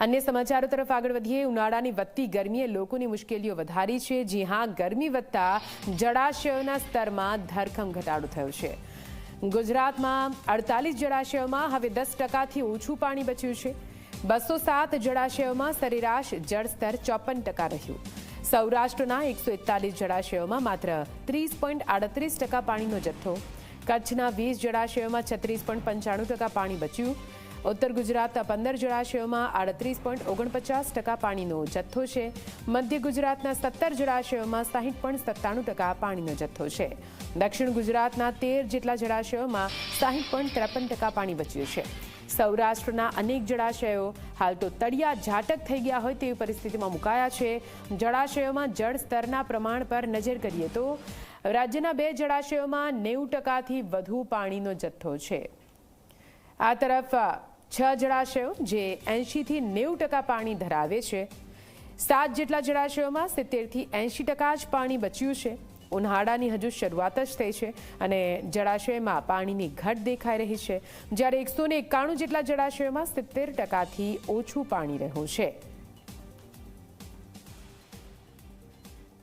અન્ય સમાચારો તરફ આગળ વધીએ. ઉનાળાની વધતી ગરમીએ લોકોની મુશ્કેલીઓ વધારી છે. જી હા, ગરમી વધતા જળાશયોના સ્તરમાં ધરખમ ઘટાડો થયો છે. ગુજરાતમાં અડતાલીસ જળાશયોમાં હવે દસ ટકાથી ઓછું પાણી બચ્યું છે. બસો સાત જળાશયોમાં સરેરાશ જળસ્તર ચોપન ટકા રહ્યું. સૌરાષ્ટ્રના એકસો એકતાલીસ જળાશયોમાં માત્ર ત્રીસ પોઈન્ટ આડત્રીસ ટકા પાણીનો જથ્થો. કચ્છના વીસ જળાશયોમાં છત્રીસ પોઈન્ટ પંચાણું ટકા પાણી બચ્યું. ઉત્તર ગુજરાતના પંદર જળાશયોમાં આડત્રીસ પોઈન્ટ ઓગણપચાસ ટકા પાણીનો જથ્થો છે. મધ્ય ગુજરાતના સત્તર જળાશયોમાં સાહીઠ પોઈન્ટ સત્તાણું ટકા પાણીનો જથ્થો છે. દક્ષિણ ગુજરાતના તેર જેટલા જળાશયોમાં સાહીઠ પોઈન્ટ ત્રેપન ટકા પાણી બચ્યું છે. સૌરાષ્ટ્રના અનેક જળાશયો હાલ તો તળિયા ઝાટક થઈ ગયા હોય તેવી પરિસ્થિતિમાં મુકાયા છે. જળાશયોમાં જળસ્તરના પ્રમાણ પર નજર કરીએ તો રાજ્યના બે જળાશયોમાં નેવું ટકાથી વધુ પાણીનો જથ્થો છે. આ તરફ છ જળાશયો જે એંશીથી નેવું ટકા પાણી ધરાવે છે. સાત જેટલા જળાશયોમાં સિત્તેરથી એંશી ટકા જ પાણી બચ્યું છે. ઉનાળાની હજુ શરૂઆત જ થઈ છે અને જળાશયમાં પાણીની ઘટ દેખાઈ રહી છે. જ્યારે એકસો એકાણું જેટલા જળાશયોમાં સિત્તેર ટકાથી ઓછું પાણી રહ્યું છે.